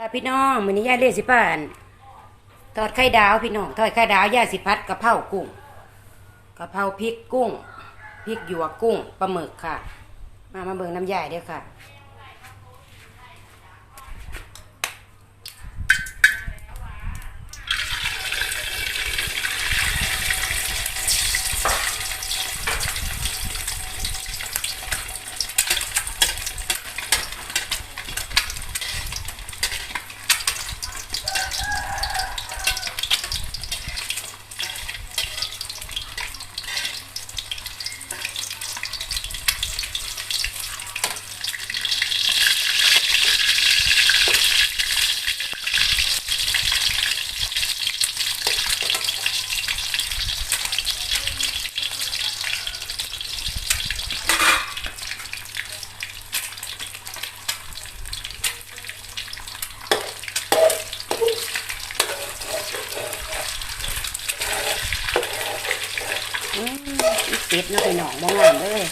ค่ะพี่น้องมื้อนี้ยายเล่สิป้านทอดไข่ดาวพี่น้องทอดไข่ดาวยายสิพัดกะเพรากุ้งกะเพราพริกกุ้งพริกหยวกกุ้งปลาหมึกค่ะ มามาเบิ่งน้ำยายเด้อค่ะ อืม อีติดนะไปหนองบ่งามเลย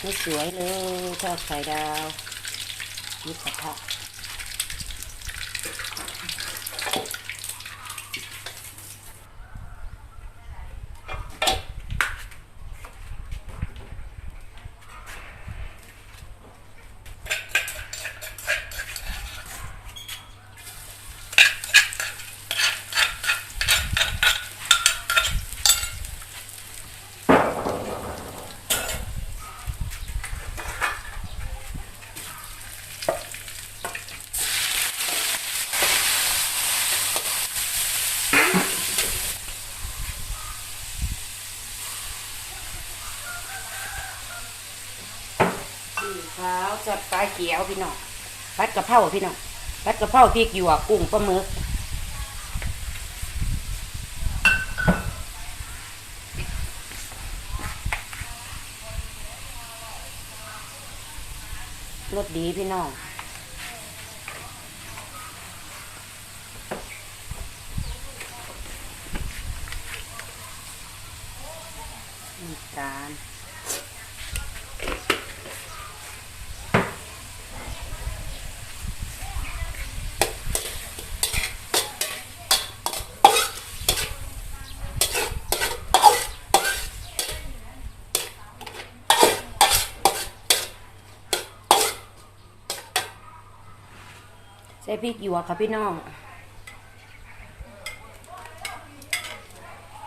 ไม่สวยเลยทอดไข่ดาวยิบกระทะ สีขาวจัดปลาเขียวพี่น้องพัดกะเพราพี่น้องพัดกะเพราพริกหยวกกุ้งปลาหมึกรสดีพี่น้องน้ำตาล ส่พริกหยวกค่ะพี่น้อง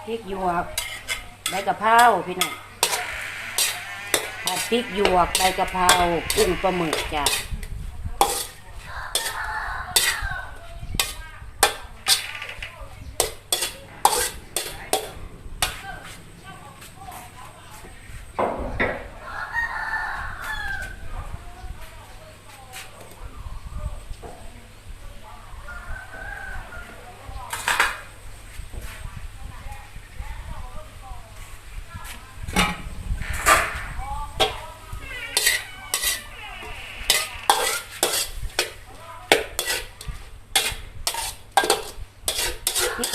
พริกหยวกใบกะเพราพี่น้องผัดพริกหยวกใบกะเพรากุ้งปลาหมึกจ้ะ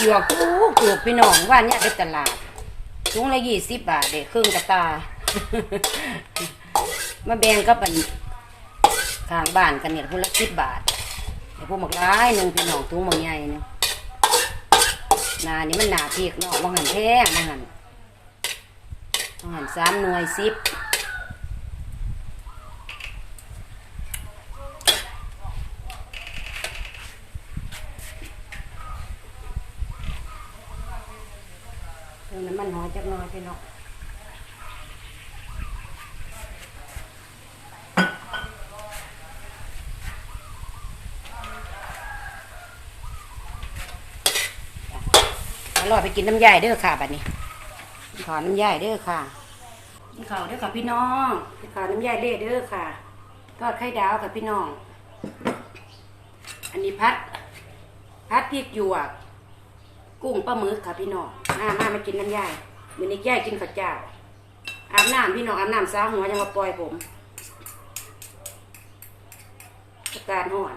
พริกหยวกถูกถูกพี่น้องว่าเนี่ยไปตลาดถุงละยี่สิบบาทเด็กครึ่งกระตา มาแบ่งก็เป็นข้างบ้านกันเนี่ยคนละสิบบาทไอ้พวกมักร้ายหนึ่งพี่น้องถุงมักใหญ่เนาะหนานี่มันหนาพริกเนาะบางหันแพงบางหันบางหันสามหน่วยสิบ น้ำมันหอยจักหน่อยพี่น้องอร่อยไปกินน้ำยายเด้อค่ะบัดนี้ ขอน้ำยายเด้อค่ะกินข้าวเด้อค่ะพี่น้องกินข้าวน้ำยายเด้อเด้อค่ะทอดไข่ดาวค่ะพี่น้อง อันนี้พัดพัดพริกหยวก กุ้งปลาหมึกค่ะพี่น้องมามามากินน้ำยายมือนี้ยายกินข้าวเจ้าอาบน้ำพี่น้องอาบน้ำสาหัวยังมาปล่อยผมอากาศร้อน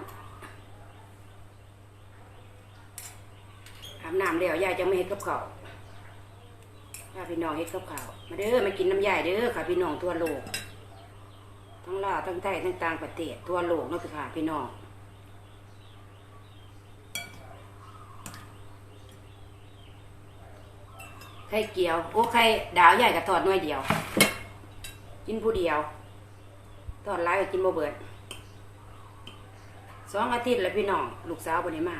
อาบน้ำแล้วยายจะไม่เฮ็ดกับข้าวพาพี่น้องเฮ็ดกับข้าวมาเด้อมากินน้ำยายเด้อค่ะพี่น้องทั่วโลก ทั้งลาวทั้งไทยทั้งต่างประเทศทั่วโลกเนาะคือค่ะพี่น้อง ไข่เกียว โอ้ไข่ดาวใหญ่กับทอดหน้อยเดียว กินผู้เดียว ทอดร้ายกับกินบ่เบิร์ดสองอาทิตย์แล้วพี่น้อง ลูกสาวบนนี้มา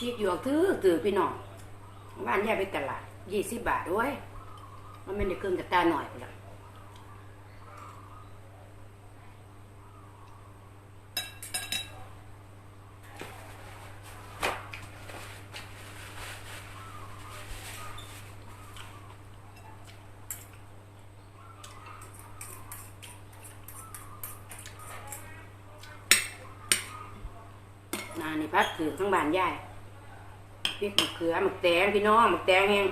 ชีกหยวกถือถือพี่น้องบ้านแยกไปตลาดยี่สิบบาทด้วยมันไม่ได้เครื่องกับตาหน่อยไปแล้วนานี่พัดถือทั้งบ้านยาย พริกมะเขือหมึกแตงพี่น้องหมึกแตงแห้ง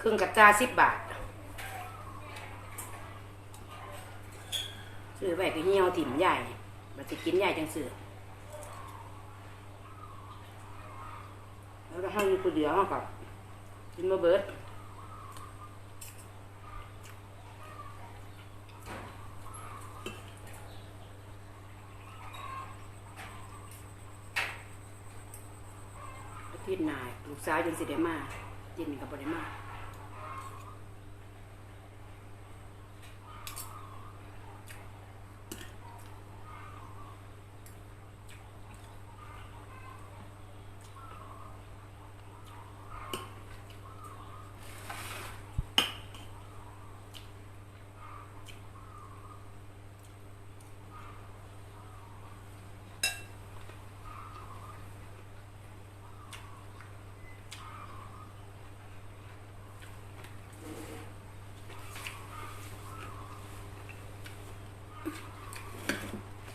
ครึ่งกระจาสิบบาทซื้อไปก็เหี่ยวถิ่มใหญ่มาติดกินใหญ่จังสื่อแล้วก็ให้มีผู้เดียวมากับกินมาเบิด ทิตย์หน้าลูกสาวจังสิได้มาเย็นกับบริมา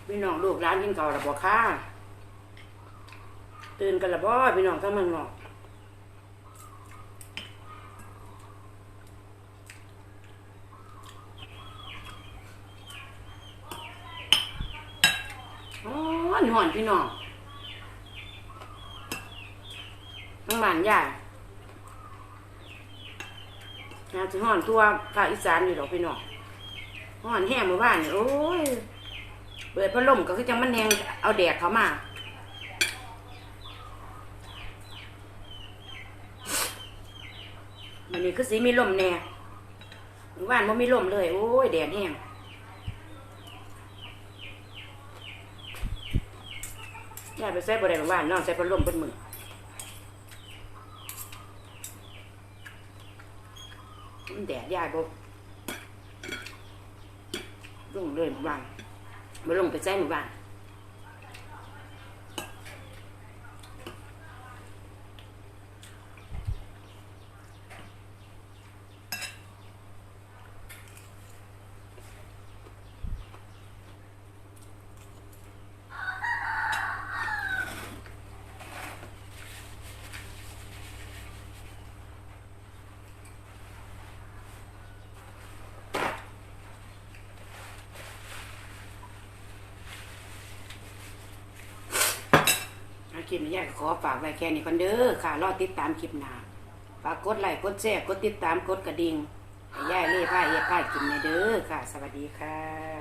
พี่น้องลูกร้านกินเก่าวระบอค่าตื่นกันระบอพี่น้องทั้งเมืองนอกอนหอนพี่น้องทั้งบ้านยายน่าจะห่อนตัวภาคอีสานอยู่หรอกพี่น้องห่อนแห้งเมื่อวานนี่โอ้ย เปิดพัดลมก็คือจังมันแหงเอาแดดเขามามันนี่คือสีมีลมแน่หรือว่านมันมีลมเลย โอ้ยแดดแห้งยายไปใส่บริเวณว่านนอนใส่พัดลมเป็นมือมันแดดยายบ่ลงเลยหมู่บ้าน มาลงไปใส่หมู่บ้าน คลิปนี้ยายขอฝากไว้แค่นี้ก่อนเด้อค่ะ รอติดตามคลิปหน้าฝากกดไลค์กดแชร์กดติดตามกดกระดิ่งให้ยายเล่ผ้าเอ็ดผ้ากินในเด้อค่ะ สวัสดีค่ะ